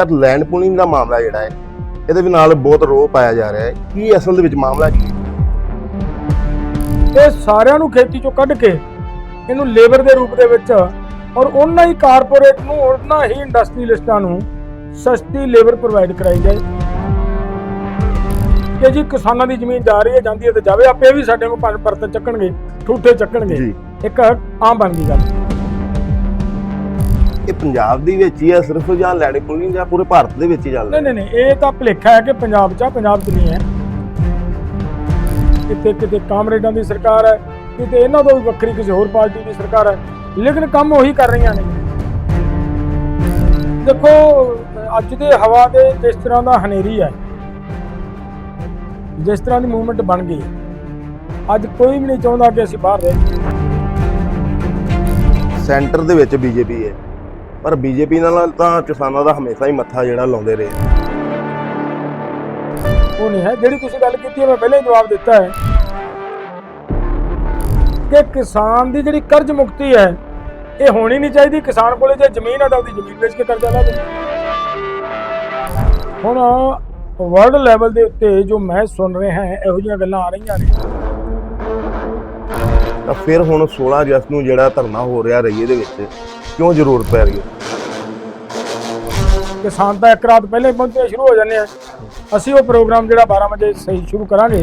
Sir land pooling ਦਾ ਮਾਮਲਾ ਜਿਹੜਾ ਹੈ ਇਹਦੇ ਵੀ ਨਾਲ ਬਹੁਤ ਰੋਹ ਪਾਇਆ ਜਾ ਰਿਹਾ ਹੈ। ਕੀ ਅਸਲ ਦੇ ਵਿੱਚ ਮਾਮਲਾ ਕੀ ਹੈ? ਇਹ ਸਾਰਿਆਂ ਨੂੰ ਖੇਤੀ ਚੋਂ ਕੱਢ ਕੇ ਇਹਨੂੰ ਲੇਬਰ ਦੇ ਰੂਪ ਦੇ ਵਿੱਚ ਔਰ ਉਹਨਾਂ ਹੀ ਕਾਰਪੋਰੇਟ ਨੂੰ ਉਹਨਾਂ ਹੀ ਇੰਡਸਟਰੀਲਿਸਟਾਂ ਨੂੰ ਸਸਤੀ ਲੇਬਰ ਪ੍ਰੋਵਾਈਡ ਕਰਾਈ ਜਾਏ। ਕਿ ਜੀ ਕਿਸਾਨਾਂ ਦੀ ਜ਼ਮੀਨ ਜਾ ਰਹੀ ਹੈ ਜਾਂਦੀ ਹੈ ਤੇ ਜਾਵੇ ਆਪੇ ਵੀ ਸਾਡੇ ਕੋਲ ਪੰਜ ਪਰਤ ਚੱਕਣਗੇ ਠੂਠੇ ਚੱਕਣਗੇ। ਇੱਕ ਆਮ ਬਣ ਗਈ ਗੱਲ। ਇਹ ਪੰਜਾਬ ਦੀ ਵਿੱਚ ਹੀ ਹੈ ਸਿਰਫ ਜਾਂ ਲੈਂਡ ਪੂਲਿੰਗ ਜਾਂ ਪੂਰੇ ਭਾਰਤ ਦੇ ਵਿੱਚ ਹੀ ਚੱਲ ਨਹੀਂ ਨਹੀਂ ਨਹੀਂ ਇਹ ਤਾਂ ਭੁਲੇਖਾ ਹੈ ਕਿ ਪੰਜਾਬ 'ਚ ਆ ਪੰਜਾਬ 'ਚ ਨਹੀਂ ਹੈ। ਕਿਤੇ ਕਿਤੇ ਕਾਮਰੇਡਾਂ ਦੀ ਸਰਕਾਰ ਹੈ ਕਿਤੇ ਇਹਨਾਂ ਤੋਂ ਵੀ ਵੱਖਰੀ ਕਿਸੇ ਹੋਰ ਪਾਰਟੀ ਦੀ ਸਰਕਾਰ ਹੈ ਲੇਕਿਨ ਕੰਮ ਉਹੀ ਕਰ ਰਹੀਆਂ ਨੇ। ਦੇਖੋ ਅੱਜ ਦੇ ਹਵਾ ਦੇ ਜਿਸ ਤਰ੍ਹਾਂ ਦਾ ਹਨੇਰੀ ਹੈ ਜਿਸ ਤਰ੍ਹਾਂ ਦੀ ਮੂਵਮੈਂਟ ਬਣ ਗਈ ਅੱਜ ਕੋਈ ਵੀ ਨਹੀਂ ਚਾਹੁੰਦਾ ਕਿ ਅਸੀਂ ਬਾਹਰ ਰਹੀਏ ਸੈਂਟਰ ਦੇ ਵਿੱਚ ਬੀਜੇਪੀ ਹੈ। ਪਰ ਬੀਜੇਪੀ ਨਾਲ ਤਾਂ ਕਿਸਾਨਾਂ ਦਾ ਹਮੇਸ਼ਾ ਹੀ ਮੱਥਾ ਜਿਹੜਾ ਲਾਉਂਦੇ ਰਹੇ। ਉਹ ਨਹੀਂ ਹੈ। ਜਿਹੜੀ ਤੁਸੀਂ ਗੱਲ ਕੀਤੀ ਹੈ ਮੈਂ ਪਹਿਲਾਂ ਹੀ ਜਵਾਬ ਦਿੱਤਾ ਹੈ ਕਿ ਕਿਸਾਨ ਦੀ ਜਿਹੜੀ ਕਰਜ਼ ਮੁਕਤੀ ਹੈ ਇਹ ਹੋਣੀ ਨਹੀਂ ਚਾਹੀਦੀ। ਕਿਸਾਨ ਕੋਲੇ ਜੇ ਜ਼ਮੀਨ ਹੈ ਤਾਂ ਉਹਦੀ ਜ਼ਮੀਨ ਵੇਚ ਕੇ ਕਰਜ਼ਾ ਲਾ ਦੇ। ਹੁਣ ਵਰਲਡ ਲੈਵਲ ਦੇ ਉੱਤੇ ਜੋ ਮੈਂ ਸੁਣ ਰਿਹਾ ਹਾਂ ਇਹੋ ਜਿਹੀਆਂ ਗੱਲਾਂ ਆ ਰਹੀਆਂ ਨੇ। ਤਾਂ ਫਿਰ ਹੁਣ 16 ਅਗਸਤ ਨੂੰ ਜਿਹੜਾ ਧਰਨਾ ਹੋ ਰਿਹਾ ਰਈਏ ਦੇ ਵਿੱਚ ਕਿਉਂ ਜ਼ਰੂਰਤ ਪੈ ਰਹੀ ਹੈ? ਕਿਸਾਨ ਤਾਂ ਇੱਕ ਰਾਤ ਪਹਿਲੇ ਪਹੁੰਚੇ ਸ਼ੁਰੂ ਹੋ ਜਾਂਦੇ ਆ। ਅਸੀਂ ਉਹ ਪ੍ਰੋਗਰਾਮ ਜਿਹੜਾ 12 ਵਜੇ ਸਹੀ ਸ਼ੁਰੂ ਕਰਾਂਗੇ।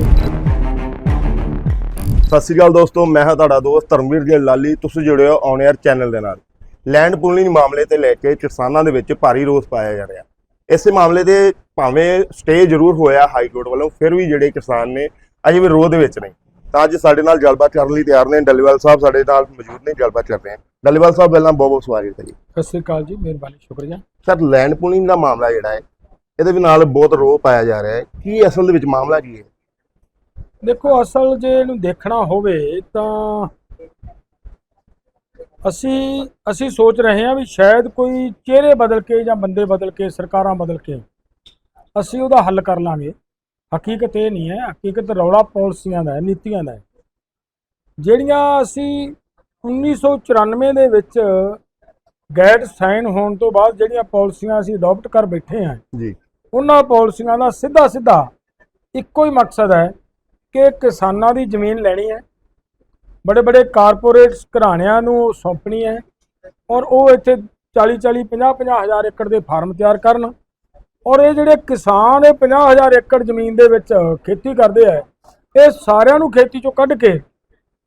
ਸਤਿ ਸ਼੍ਰੀ ਅਕਾਲ ਦੋਸਤੋ ਮੈਂ ਹਾਂ ਤੁਹਾਡਾ ਦੋਸਤ ਧਰਮਵੀਰ ਜੀ ਲਾਲੀ। ਤੁਸੀਂ ਜੁੜੇ ਹੋ ਔਨ 에ਅਰ ਚੈਨਲ ਦੇ ਨਾਲ। ਲੈਂਡ ਪੂਲਿੰਗ ਮਾਮਲੇ ਤੇ ਲੈ ਕੇ ਕਿਸਾਨਾਂ ਦੇ ਵਿੱਚ ਭਾਰੀ ਰੋਸ ਪਾਇਆ ਜਾ ਰਿਹਾ। ਇਸੇ ਮਾਮਲੇ ਦੇ ਭਾਵੇਂ ਸਟੇ ਜ਼ਰੂਰ ਹੋਇਆ ਹਾਈ ਕੋਰਟ ਵੱਲੋਂ ਫਿਰ ਵੀ ਜਿਹੜੇ ਕਿਸਾਨ ਨੇ ਅਜੇ ਵੀ ਰੋਹ ਦੇ ਵਿੱਚ ਨੇ। ਤਾਂ ਅੱਜ ਸਾਡੇ ਨਾਲ ਗੱਲਬਾਤ ਕਰਨ ਲਈ ਤਿਆਰ ਨੇ। ਡੱਲੇਵਾਲ ਸਾਹਿਬ ਸਾਡੇ ਨਾਲ ਮੌਜੂਦ ਨੇ ਗੱਲਬਾਤ ਕਰਦੇ ਹਾਂ। ਡੱਲੇਵਾਲ ਸਾਹਿਬ ਪਹਿਲਾਂ ਬਹੁਤ ਬਹੁਤ ਸਵਾਗਤ ਹੈ ਜੀ। ਸਤਿ ਸ੍ਰੀ ਅਕਾਲ ਜੀ ਮਿਹਰਬਾਨੀ ਸ਼ੁਕਰੀਆ। ਸਰ ਲੈਂਡ ਪੂਲਿੰਗ ਦਾ ਮਾਮਲਾ ਜਿਹੜਾ ਹੈ ਇਹਦੇ ਵੀ ਨਾਲ ਬਹੁਤ ਰੋਹ ਪਾਇਆ ਜਾ ਰਿਹਾ ਹੈ। ਕੀ ਅਸਲ ਦੇ ਵਿੱਚ ਮਾਮਲਾ ਕੀ ਹੈ? ਦੇਖੋ ਅਸਲ ਜੇ ਇਹਨੂੰ ਦੇਖਣਾ ਹੋਵੇ ਤਾਂ ਅਸੀਂ ਅਸੀਂ ਸੋਚ ਰਹੇ ਹਾਂ ਵੀ ਸ਼ਾਇਦ ਕੋਈ ਚਿਹਰੇ ਬਦਲ ਕੇ ਜਾਂ ਬੰਦੇ ਬਦਲ ਕੇ ਸਰਕਾਰਾਂ ਬਦਲ ਕੇ ਅਸੀਂ ਉਹਦਾ ਹੱਲ ਕਰ ਲਾਂਗੇ। ਹਕੀਕਤ ਇਹ ਨਹੀਂ ਹੈ ਹਕੀਕਤ ਰੌਲਾ ਪਾਲਿਸੀਆਂ ਦਾ ਹੈ ਨੀਤੀਆਂ ਦਾ ਹੈ। ਜਿਹੜੀਆਂ ਅਸੀਂ 1994 ਦੇ ਵਿੱਚ ਗੈਟ ਸਾਈਨ ਹੋਣ ਤੋਂ ਬਾਅਦ ਜਿਹੜੀਆਂ ਪਾਲਿਸੀਆਂ ਅਸੀਂ ਅਡਾਪਟ ਕਰ ਬੈਠੇ ਹਾਂ ਜੀ। ਉਹਨਾਂ ਪਾਲਿਸੀਆਂ ਦਾ ਸਿੱਧਾ ਸਿੱਧਾ ਇੱਕੋ ਹੀ ਮਕਸਦ ਹੈ ਕਿ ਕਿਸਾਨਾਂ ਦੀ ਜ਼ਮੀਨ ਲੈਣੀ ਹੈ। ਬੜੇ ਬੜੇ ਕਾਰਪੋਰੇਟਸ ਘਰਾਣਿਆਂ ਨੂੰ ਸੌਂਪਣੀ ਹੈ ਔਰ ਉਹ ਇੱਥੇ 40 40 50 50 ਹਜ਼ਾਰ ਏਕੜ ਦੇ ਫਾਰਮ ਤਿਆਰ ਕਰਨ ਔਰ ਇਹ ਜਿਹੜੇ ਕਿਸਾਨ ਇਹ 50 ਹਜ਼ਾਰ ਏਕੜ ਜ਼ਮੀਨ ਦੇ ਵਿੱਚ ਖੇਤੀ ਕਰਦੇ ਆ ਇਹ ਸਾਰਿਆਂ ਨੂੰ ਖੇਤੀ ਚੋਂ ਕੱਢ ਕੇ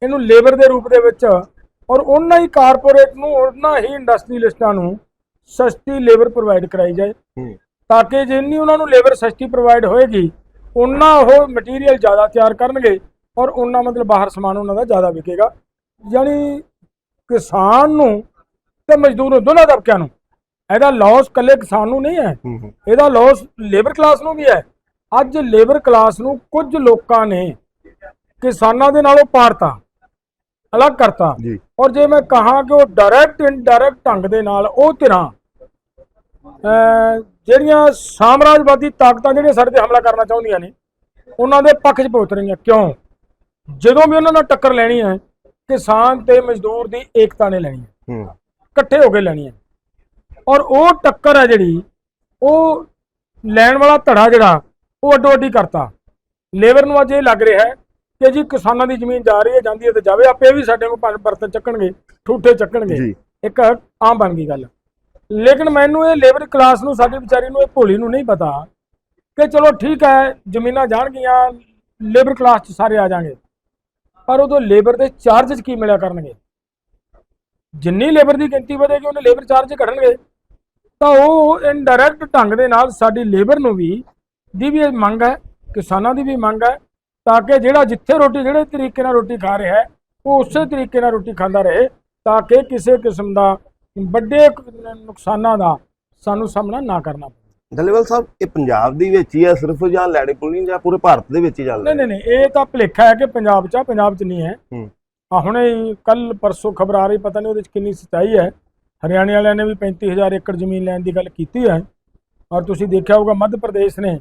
ਇਹਨੂੰ ਲੇਬਰ ਦੇ ਰੂਪ ਦੇ ਵਿੱਚ ਔਰ ਉਹਨਾਂ ਹੀ ਕਾਰਪੋਰੇਟ ਨੂੰ ਉਹਨਾਂ ਹੀ ਇੰਡਸਟਰੀਲਿਸਟਾਂ ਨੂੰ ਸਸਤੀ ਲੇਬਰ ਪ੍ਰੋਵਾਈਡ ਕਰਾਈ ਜਾਏ। ਤਾਂ ਕਿ ਜਿੰਨੀ ਉਹਨਾਂ ਨੂੰ ਲੇਬਰ ਸਸਤੀ ਪ੍ਰੋਵਾਈਡ ਹੋਏਗੀ ਉਹਨਾਂ ਉਹ ਮਟੀਰੀਅਲ ਜ਼ਿਆਦਾ ਤਿਆਰ ਕਰਨਗੇ ਔਰ ਉਹਨਾਂ ਮਤਲਬ ਬਾਹਰ ਸਮਾਨ ਉਹਨਾਂ ਦਾ ਜ਼ਿਆਦਾ ਵਿਕੇਗਾ। ਯਾਨੀ ਕਿਸਾਨ ਨੂੰ ਤੇ ਮਜ਼ਦੂਰ ਨੂੰ ਦੋਨਾਂ ਤਬਕਿਆਂ ਨੂੰ। ਇਹਦਾ ਲਾਸ ਕੱਲੇ ਕਿਸਾਨ ਨੂੰ ਨਹੀਂ ਹੈ। ਇਹਦਾ ਲਾਸ ਲੇਬਰ ਕਲਾਸ ਨੂੰ ਵੀ ਹੈ। ਅੱਜ ਲੇਬਰ ਕਲਾਸ ਨੂੰ ਕੁਝ ਲੋਕਾਂ ਨੇ ਕਿਸਾਨਾਂ ਦੇ ਨਾਲੋਂ ਪਾੜਤਾ। ਅਲੱਗ ਕਰਤਾ। ਜੀ। ਔਰ ਜੇ ਮੈਂ ਕਹਾਂ ਕਿ ਉਹ ਡਾਇਰੈਕਟ ਇਨਡਾਇਰੈਕਟ ਢੰਗ ਦੇ ਨਾਲ ਉਹ ਧਿਰਾਂ ਜਿਹੜੀਆਂ ਸਾਮਰਾਜਵਾਦੀ ਤਾਕਤਾਂ ਜਿਹੜੀਆਂ ਸਾਡੇ ਤੇ ਹਮਲਾ ਕਰਨਾ ਚਾਹੁੰਦੀਆਂ ਨੇ ਉਹਨਾਂ ਦੇ ਪੱਖ 'ਚ ਪਹੁੰਚ ਰਹੀਆਂ। ਕਿਉਂ? ਜਦੋਂ ਵੀ ਉਹਨਾਂ ਨਾਲ ਟੱਕਰ ਲੈਣੀ ਹੈ ਕਿਸਾਨ ਤੇ ਮਜ਼ਦੂਰ ਦੀ ਏਕਤਾ ਨੇ ਲੈਣੀ ਹੈ। ਹੂੰ। ਇਕੱਠੇ ਹੋ ਕੇ ਲੈਣੀ ਹੈ। ਔਰ ਉਹ ਟੱਕਰ ਹੈ ਜਿਹੜੀ ਉਹ ਲੈਣ ਵਾਲਾ ਧੜਾ ਜਿਹੜਾ ਉਹ ਅੱਡੋ ਅੱਡੀ ਕਰਤਾ। ਲੇਬਰ ਨੂੰ ਅੱਜ ਇਹ ਲੱਗ ਰਿਹਾ ਹੈ ਕਿ ਜੀ ਕਿਸਾਨਾਂ ਦੀ ਜ਼ਮੀਨ ਜਾ ਰਹੀ ਹੈ ਜਾਂਦੀ ਹੈ ਤੇ ਜਾਵੇ ਆਪੇ ਵੀ ਸਾਡੇ ਕੋਲ ਪਰਤ ਚੱਕਣਗੇ ਠੂਠੇ ਚੱਕਣਗੇ। ਇੱਕ ਆਮ ਬਣ ਗਈ ਗੱਲ। ਲੇਕਿਨ ਮੈਨੂੰ ਇਹ ਲੇਬਰ ਕਲਾਸ ਨੂੰ ਸਾਡੀ ਵਿਚਾਰੀ ਨੂੰ ਇਹ ਭੋਲੀ ਨੂੰ ਨਹੀਂ ਪਤਾ ਕਿ ਚਲੋ ਠੀਕ ਹੈ ਜ਼ਮੀਨਾਂ ਜਾਣਗੀਆਂ ਲੇਬਰ ਕਲਾਸ 'ਚ ਸਾਰੇ ਆ ਜਾਣਗੇ। ਪਰ ਉਦੋਂ ਲੇਬਰ ਦੇ ਚਾਰजेस ਕੀ ਮਿਲਿਆ ਕਰਨਗੇ? ਜਿੰਨੀ ਲੇਬਰ ਦੀ ਗਿਣਤੀ ਵਧੇਗੀ ਉਹਨੇ ਲੇਬਰ ਚਾਰਜ ਘਟਣਗੇ। ਤਾਂ ਉਹ ਇਨਡਾਇਰੈਕਟ ਢੰਗ ਦੇ ਨਾਲ ਸਾਡੀ ਲੇਬਰ ਨੂੰ ਵੀ ਦੀ ਵੀ ਮੰਗ ਹੈ ਕਿਸਾਨਾਂ ਦੀ ਵੀ ਮੰਗ ਹੈ ਤਾਂ ਕਿ ਜਿਹੜਾ ਜਿੱਥੇ ਰੋਟੀ ਜਿਹੜੇ ਤਰੀਕੇ ਨਾਲ ਰੋਟੀ ਖਾ ਰਿਹਾ ਹੈ ਉਹ ਉਸੇ ਤਰੀਕੇ ਨਾਲ ਰੋਟੀ ਖਾਂਦਾ ਰਹੇ ਤਾਂ ਕਿ ਕਿਸੇ ਕਿਸਮ ਦਾ ਵੱਡੇ ਨੁਕਸਾਨਾਂ ਦਾ ਸਾਨੂੰ ਸਾਹਮਣਾ ਨਾ ਕਰਨਾ ਪਵੇ। ਡੱਲੇਵਾਲ ਸਾਹਿਬ ਇਹ ਪੰਜਾਬ ਦੀ ਵਿੱਚ ਹੀ ਹੈ ਸਿਰਫ ਜਾਂ ਲੈਂਡ ਪੂਲਿੰਗ ਜਾਂ ਪੂਰੇ ਭਾਰਤ ਦੇ ਵਿੱਚ ਹੀ ਚੱਲ ਨਹੀਂ ਨਹੀਂ ਨਹੀਂ ਇਹ ਤਾਂ ਭੁਲੇਖਾ ਹੈ ਕਿ ਪੰਜਾਬ 'ਚ ਆ ਪੰਜਾਬ 'ਚ ਨਹੀਂ ਹੈ। ਹੂੰ। ਆ ਹੁਣੇ ਕੱਲ ਪਰਸੋਂ ਖਬਰ ਆ ਰਹੀ ਪਤਾ ਨਹੀਂ ਉਹਦੇ 'ਚ ਕਿੰਨੀ ਸੱਚਾਈ ਹੈ। ਹਰਿਆਣੇ ਵਾਲਿਆਂ ਨੇ ਵੀ 35000 ਏਕੜ ਜ਼ਮੀਨ ਲੈਣ ਦੀ ਗੱਲ ਕੀਤੀ ਹੈ। ਔਰ ਤੁਸੀਂ ਦੇਖਿਆ ਹੋਊਗਾ ਮੱਧ ਪ੍ਰਦੇਸ਼ ਨੇ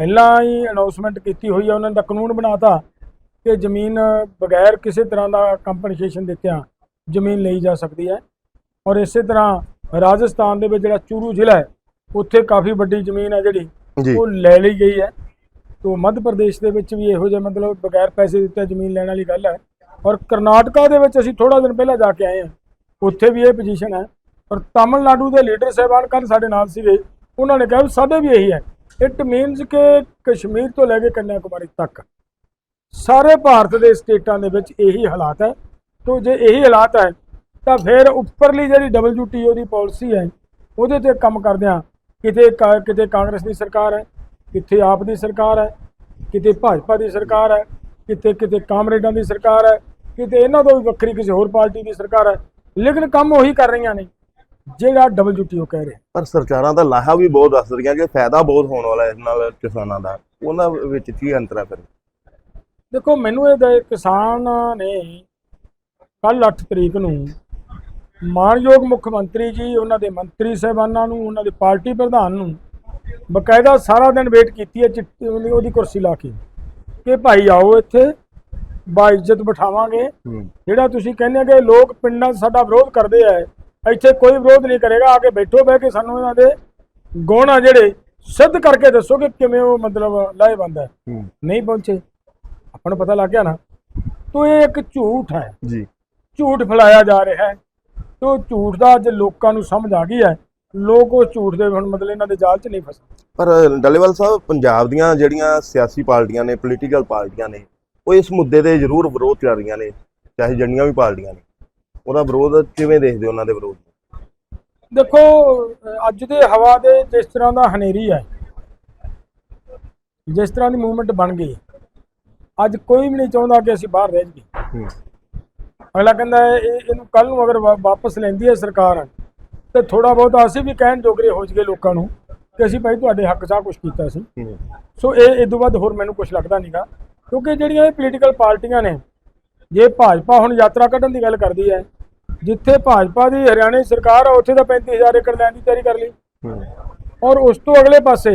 ਪਹਿਲਾਂ ਹੀ ਅਨਾਉਂਸਮੈਂਟ ਕੀਤੀ ਹੋਈ ਹੈ ਉਹਨਾਂ ਦਾ ਕਾਨੂੰਨ ਬਣਾਤਾ ਕਿ ਜ਼ਮੀਨ ਬਗੈਰ ਕਿਸੇ ਤਰ੍ਹਾਂ ਦਾ ਕੰਪਨਸੇਸ਼ਨ ਦਿੱਤਿਆਂ ਜ਼ਮੀਨ ਲਈ ਜਾ ਸਕਦੀ ਹੈ। ਔਰ ਇਸੇ ਤਰ੍ਹਾਂ ਰਾਜਸਥਾਨ ਦੇ ਵਿੱਚ ਜਿਹੜਾ ਚੂਰੂ ਜ਼ਿਲ੍ਹਾ ਹੈ ਉੱਥੇ ਕਾਫੀ ਵੱਡੀ ਜ਼ਮੀਨ ਹੈ ਜਿਹੜੀ ਉਹ ਲੈ ਲਈ ਗਈ ਹੈ। ਤੋਂ ਮੱਧ ਪ੍ਰਦੇਸ਼ ਦੇ ਵਿੱਚ ਵੀ ਇਹੋ ਜਿਹਾ ਮਤਲਬ ਬਗੈਰ ਪੈਸੇ ਦਿੱਤੇ ਜ਼ਮੀਨ ਲੈਣ ਵਾਲੀ ਗੱਲ ਹੈ। ਔਰ ਕਰਨਾਟਕਾ ਦੇ ਵਿੱਚ ਅਸੀਂ ਥੋੜਾ ਦਿਨ ਪਹਿਲਾਂ ਜਾ ਕੇ ਆਏ ਹਾਂ। ਉੱਥੇ ਵੀ ਇਹ ਪੋਜੀਸ਼ਨ ਹੈ। ਔਰ ਤਾਮਿਲਨਾਡੂ ਦੇ ਲੀਡਰ ਸਾਹਿਬਾਨ ਕੱਲ੍ਹ ਸਾਡੇ ਨਾਲ ਸੀਗੇ ਉਹਨਾਂ ਨੇ ਕਿਹਾ ਸਾਡੇ ਵੀ ਇਹੀ ਹੈ। ਇਟ ਮੀਨਸ ਕਿ ਕਸ਼ਮੀਰ ਤੋਂ ਲੈ ਕੇ ਕੰਨਿਆਕੁਮਾਰੀ ਤੱਕ ਸਾਰੇ ਭਾਰਤ ਦੇ ਸਟੇਟਾਂ ਦੇ ਵਿੱਚ ਇਹੀ ਹਾਲਾਤ ਹੈ। ਤੋਂ ਜੇ ਇਹੀ ਹਾਲਾਤ ਹੈ, ਤਾਂ ਫਿਰ ਉੱਪਰਲੀ ਜਿਹੜੀ WTO ਦੀ ਪਾਲਿਸੀ ਹੈ, ਉਹਦੇ ਤੇ ਕੰਮ ਕਰਦਿਆਂ ਕਿਤੇ ਕਾ- ਕਿਤੇ ਕਾਂਗਰਸ ਦੀ ਸਰਕਾਰ ਹੈ, ਕਿਤੇ ਆਪ ਦੀ ਸਰਕਾਰ ਹੈ, ਕਿਤੇ ਭਾਜਪਾ ਦੀ ਸਰਕਾਰ ਹੈ, ਕਿਤੇ ਕਿਤੇ ਕਾਮਰੇਡਾਂ ਦੀ ਸਰਕਾਰ ਹੈ, ਕਿਤੇ ਇਹਨਾਂ ਤੋਂ ਵੀ ਵੱਖਰੀ ਕਿਸੇ ਹੋਰ ਪਾਰਟੀ ਦੀ ਸਰਕਾਰ ਹੈ। ਲੇਕਿਨ ਕੰਮ ਉਹੀ ਕਰ ਰਹੀਆਂ ਨੇ। ਜਿਹੜਾ WTO ਕਹਿ ਰਿਹਾ। ਪਰ ਸਰਕਾਰਾਂ ਦਾ ਲਾਹਾ ਵੀ ਬਹੁਤ ਦੱਸ ਰਹੀਆਂ ਕਿ ਫਾਇਦਾ ਬਹੁਤ ਹੋਣ ਵਾਲਾ ਇਸ ਨਾਲ ਕਿਸਾਨਾਂ ਦਾ। ਉਹਨਾਂ ਵਿੱਚ ਕੀ ਅੰਤਰ ਹੈ ਫਿਰ? ਦੇਖੋ ਮੈਨੂੰ ਇਹ ਕਿਸਾਨ ਨੇ ਕੱਲ 8 ਤਰੀਕ ਨੂੰ ਮਾਨਯੋਗ ਮੁੱਖ ਮੰਤਰੀ ਜੀ ਉਹਨਾਂ ਦੇ ਮੰਤਰੀ ਸਾਹਿਬਾਨਾਂ ਨੂੰ ਉਹਨਾਂ ਦੇ ਪਾਰਟੀ ਪ੍ਰਧਾਨ ਨੂੰ ਬਕਾਇਦਾ ਸਾਰਾ ਦਿਨ ਵੇਟ ਕੀਤੀ ਹੈ ਚਿੱਟੀ ਉਹਦੀ ਕੁਰਸੀ ਲਾ ਕੇ। ਕਿ ਭਾਈ ਆਓ ਇੱਥੇ ਬਾ ਇੱਜ਼ਤ ਬਿਠਾਵਾਂਗੇ। ਜਿਹੜਾ ਤੁਸੀਂ ਕਹਿੰਦੇ ਕਿ ਲੋਕ ਪਿੰਡਾਂ ਸਾਡਾ ਵਿਰੋਧ ਕਰਦੇ ਆ ਇੱਥੇ ਕੋਈ ਵਿਰੋਧ ਨਹੀਂ ਕਰੇਗਾ ਆ ਕੇ ਬੈਠੋ ਬਹਿ ਕੇ ਸਾਨੂੰ ਇਹਨਾਂ ਦੇ ਗੁਣ ਆ ਜਿਹੜੇ ਸਿੱਧ ਕਰਕੇ ਦੱਸੋ ਕਿ ਕਿਵੇਂ ਉਹ ਮਤਲਬ ਲਾਹੇਵੰਦ ਹੈ। ਨਹੀਂ ਪਹੁੰਚੇ। ਆਪਾਂ ਨੂੰ ਪਤਾ ਲੱਗ ਗਿਆ ਨਾ ਤੋ ਇਹ ਇੱਕ ਝੂਠ ਹੈ। ਜੀ। ਝੂਠ ਫੈਲਾਇਆ ਜਾ ਰਿਹਾ ਹੈ। ਤੋ ਝੂਠ ਦਾ ਅੱਜ ਲੋਕਾਂ ਨੂੰ ਸਮਝ ਆ ਗਈ ਹੈ। ਲੋਕ ਉਸ ਝੂਠ ਦੇ ਹੁਣ ਮਤਲਬ ਇਹਨਾਂ ਦੇ ਜਾਲ 'ਚ ਨਹੀਂ ਫਸੇ। ਪਰ ਡੱਲੇਵਾਲ ਸਾਹਿਬ ਪੰਜਾਬ ਦੀਆਂ ਜਿਹੜੀਆਂ ਸਿਆਸੀ ਪਾਰਟੀਆਂ ਨੇ ਪੋਲੀਟੀਕਲ ਪਾਰਟੀਆਂ ਨੇ ਉਹ ਇਸ ਮੁੱਦੇ ਤੇ ਜ਼ਰੂਰ ਵਿਰੋਧ ਕਰ ਰਹੀਆਂ ਨੇ ਚਾਹੇ ਜੰਡੀਆਂ ਵੀ ਪਾਰਟੀਆਂ ਨੇ। ਉਹਦਾ ਵਿਰੋਧ ਕਿਵੇਂ ਦੇਖਦੇ ਹੋ ਉਹਨਾਂ ਦੇ ਵਿਰੋਧ? ਦੇਖੋ ਅੱਜ ਦੇ ਹਵਾ ਦੇ ਜਿਸ ਤਰ੍ਹਾਂ ਦਾ ਹਨੇਰੀ ਹੈ ਜਿਸ ਤਰ੍ਹਾਂ ਦੀ ਮੂਵਮੈਂਟ ਬਣ ਗਈ ਅੱਜ ਕੋਈ ਵੀ ਨਹੀਂ ਚਾਹੁੰਦਾ ਕਿ ਅਸੀਂ ਬਾਹਰ ਰਹਿ ਜਾਈਏ। ਅਗਲਾ ਕਹਿੰਦਾ ਇਹ ਇਹਨੂੰ ਕੱਲ ਨੂੰ ਅਗਰ ਵਾਪਸ ਲੈਂਦੀ ਹੈ ਸਰਕਾਰ ਤੇ ਥੋੜਾ ਬਹੁਤ ਅਸੀਂ ਵੀ ਕਹਿਣ ਜੋਗਰੇ ਹੋ ਜਗੇ ਲੋਕਾਂ ਨੂੰ ਕਿ ਅਸੀਂ ਭਾਈ ਤੁਹਾਡੇ ਹੱਕ 'ਚ ਆਹ ਕੁਝ ਕੀਤਾ ਸੀ। ਸੋ ਇਹ ਤੋਂ ਵੱਧ ਹੋਰ ਮੈਨੂੰ ਕੁਝ ਲੱਗਦਾ ਨਹੀਂਗਾ ਕਿਉਂਕਿ ਜਿਹੜੀਆਂ ਇਹ ਪੋਲੀਟੀਕਲ ਪਾਰਟੀਆਂ ਨੇ ਜੇ ਭਾਜਪਾ ਹੁਣ ਯਾਤਰਾ ਕੱਢਣ ਦੀ ਗੱਲ ਕਰਦੀ ਹੈ ਜਿੱਥੇ ਭਾਜਪਾ ਦੀ ਹਰਿਆਣਾ ਸਰਕਾਰ ਆ ਉੱਥੇ ਤਾਂ 35000 ਏਕੜ ਲੈਣ ਦੀ ਤਿਆਰੀ ਕਰ ਲਈ। ਔਰ ਉਸ ਤੋਂ ਅਗਲੇ ਪਾਸੇ